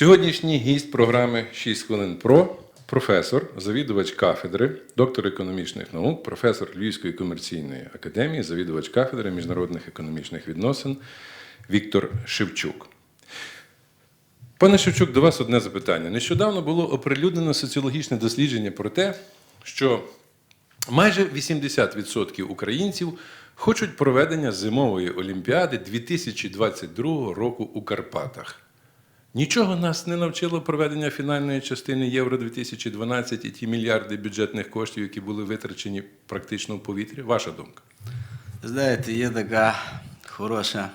Сьогоднішній гість програми «6 хвилин про професор, завідувач кафедри, доктор економічних наук, професор Львівської комерційної академії, завідувач кафедри міжнародних економічних відносин Віктор Шевчук. Пане Шевчук, до вас одне запитання. Нещодавно було оприлюднено соціологічне дослідження про те, що майже 80% українців хочуть проведення зимової олімпіади 2022 року у Карпатах. Нічого нас не навчило проведення фінальної частини Євро 2012 і ті мільярди бюджетних коштів, які були витрачені практично в повітрі. Ваша думка? Знаєте, є така хороша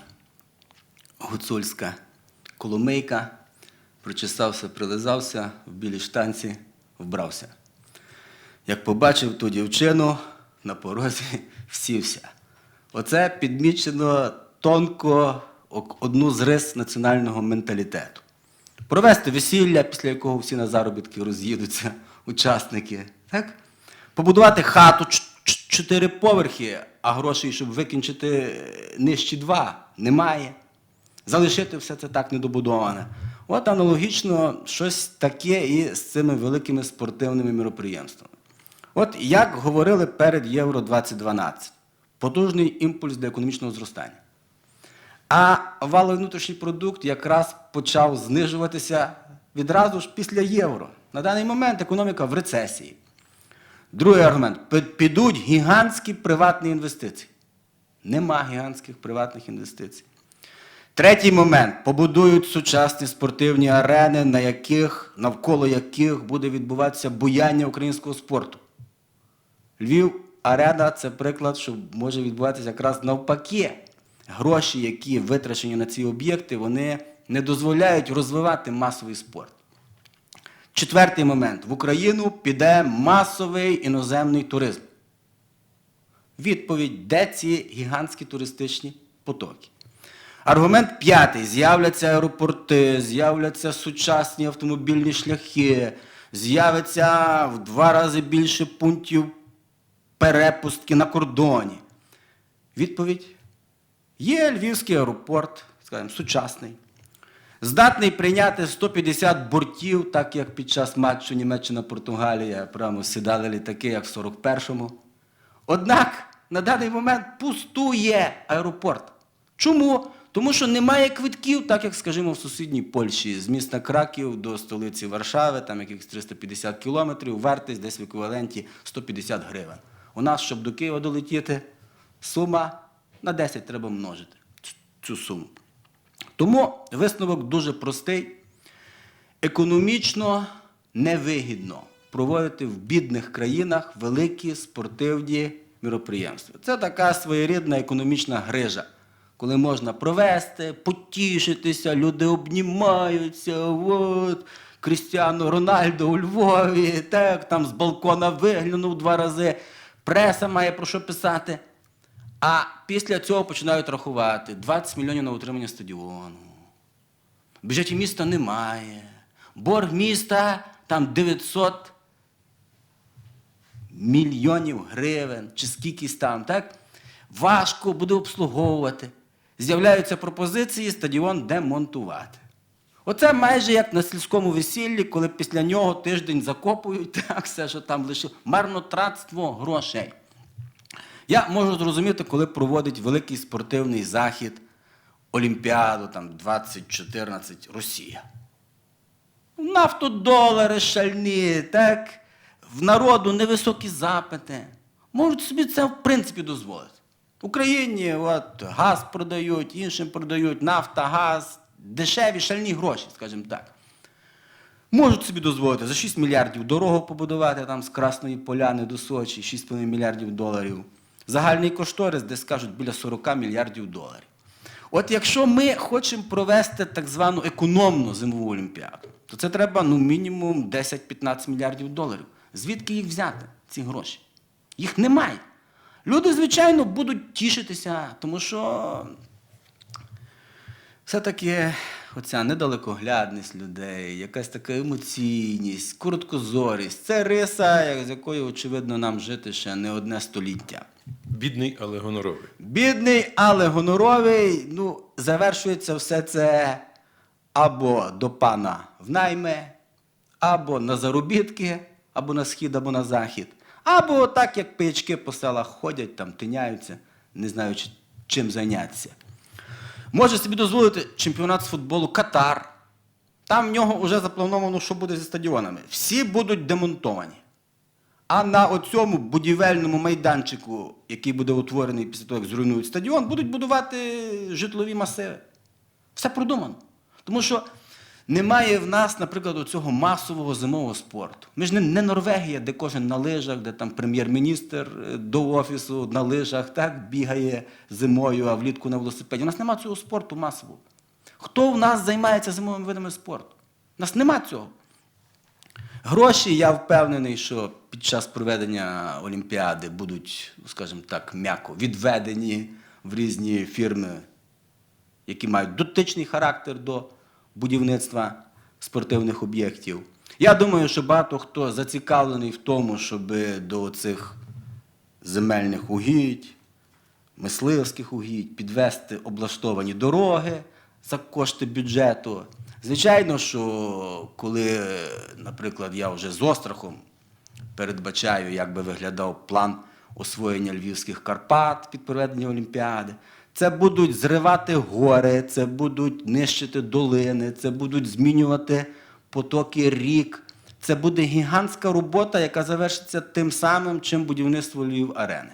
гуцульська коломийка, причесався, прилизався, в білій штанці вбрався. Як побачив ту дівчину, на порозі всівся. Оце підмічено тонко одну з рис національного менталітету. Провести весілля, після якого всі на заробітки роз'їдуться, учасники. Так? Побудувати хату чотири поверхи, а грошей, щоб викінчити е, нижчі два, немає. Залишити все це так недобудоване. От аналогічно щось таке і з цими великими спортивними міроприємствами. От як говорили перед Євро 2012, потужний імпульс для економічного зростання. А валовий внутрішній продукт якраз почав знижуватися відразу ж після євро. На даний момент економіка в рецесії. Другий аргумент: підуть гігантські приватні інвестиції. Нема гігантських приватних інвестицій. Третій момент побудують сучасні спортивні арени, на яких, навколо яких буде відбуватися буяння українського спорту. Львів арена це приклад, що може відбуватися якраз навпаки. Гроші, які витрачені на ці об'єкти, вони не дозволяють розвивати масовий спорт. Четвертий момент. В Україну піде масовий іноземний туризм. Відповідь, де ці гігантські туристичні потоки. Аргумент п'ятий. З'являться аеропорти, з'являться сучасні автомобільні шляхи, з'явиться в два рази більше пунктів перепустки на кордоні. Відповідь. Є Львівський аеропорт, скажімо, сучасний, здатний прийняти 150 бортів, так як під час матчу Німеччина-Португалія прямо сідали літаки, як в 41-му. Однак на даний момент пустує аеропорт. Чому? Тому що немає квитків, так як, скажімо, в сусідній Польщі, з міста Краків до столиці Варшави, там якихось 350 кілометрів, вартість десь в еквіваленті 150 гривень. У нас, щоб до Києва долетіти, сума на 10 треба множити цю суму. Тому висновок дуже простий. Економічно невигідно проводити в бідних країнах великі спортивні міроприємства. Це така своєрідна економічна грижа, коли можна провести, потішитися, люди обнімаються. От, Крістіану Рональдо у Львові, так, там з балкона виглянув два рази, преса має про що писати. А після цього починають рахувати 20 мільйонів на утримання стадіону. Бюджеті міста немає. Борг міста там 900 мільйонів гривень, чи скількись там, так? Важко буде обслуговувати. З'являються пропозиції стадіон демонтувати. Оце майже як на сільському весіллі, коли після нього тиждень закопують, так, все, що там лише марнотратство грошей. Я можу зрозуміти, коли проводить великий спортивний захід, Олімпіаду там 2014 Росія. Нафтодолари шальні, так? В народу невисокі запити. Можуть собі це в принципі дозволити. В Україні от, газ продають, іншим продають, нафта, газ, дешеві шальні гроші, скажімо так. Можуть собі дозволити за 6 мільярдів дорогу побудувати там з Красної Поляни до Сочі, 6,5 мільярдів доларів. Загальний кошторис, десь кажуть, біля 40 мільярдів доларів. От якщо ми хочемо провести так звану економну зимову олімпіаду, то це треба ну, мінімум 10-15 мільярдів доларів. Звідки їх взяти, ці гроші? Їх немає. Люди, звичайно, будуть тішитися, тому що все-таки оця недалекоглядність людей, якась така емоційність, короткозорість це риса, з якою, очевидно, нам жити ще не одне століття. Бідний, але гоноровий. Бідний, але гоноровий, ну, завершується все це або до пана в найми, або на заробітки, або на схід, або на захід, або так, як пиячки по селах ходять, там тиняються, не знаючи, чим зайнятися. Може собі дозволити чемпіонат з футболу Катар. Там в нього вже заплановано, що буде зі стадіонами. Всі будуть демонтовані. А на оцьому будівельному майданчику, який буде утворений після того, як зруйнують стадіон, будуть будувати житлові масиви. Все продумано. Тому що немає в нас, наприклад, цього масового зимового спорту. Ми ж не, не Норвегія, де кожен на лижах, де там прем'єр-міністр е, до офісу на лижах так бігає зимою, а влітку на велосипеді. У нас немає цього спорту масового. Хто в нас займається зимовими видами спорту? У нас нема цього. Гроші, я впевнений, що під час проведення Олімпіади будуть, скажімо так, м'яко відведені в різні фірми, які мають дотичний характер до будівництва спортивних об'єктів. Я думаю, що багато хто зацікавлений в тому, щоб до цих земельних угідь, мисливських угідь, підвести облаштовані дороги за кошти бюджету. Звичайно, що коли, наприклад, я вже з острахом передбачаю, як би виглядав план освоєння львівських Карпат під проведення Олімпіади. Це будуть зривати гори, це будуть нищити долини, це будуть змінювати потоки рік. Це буде гігантська робота, яка завершиться тим самим, чим будівництво Львів арени.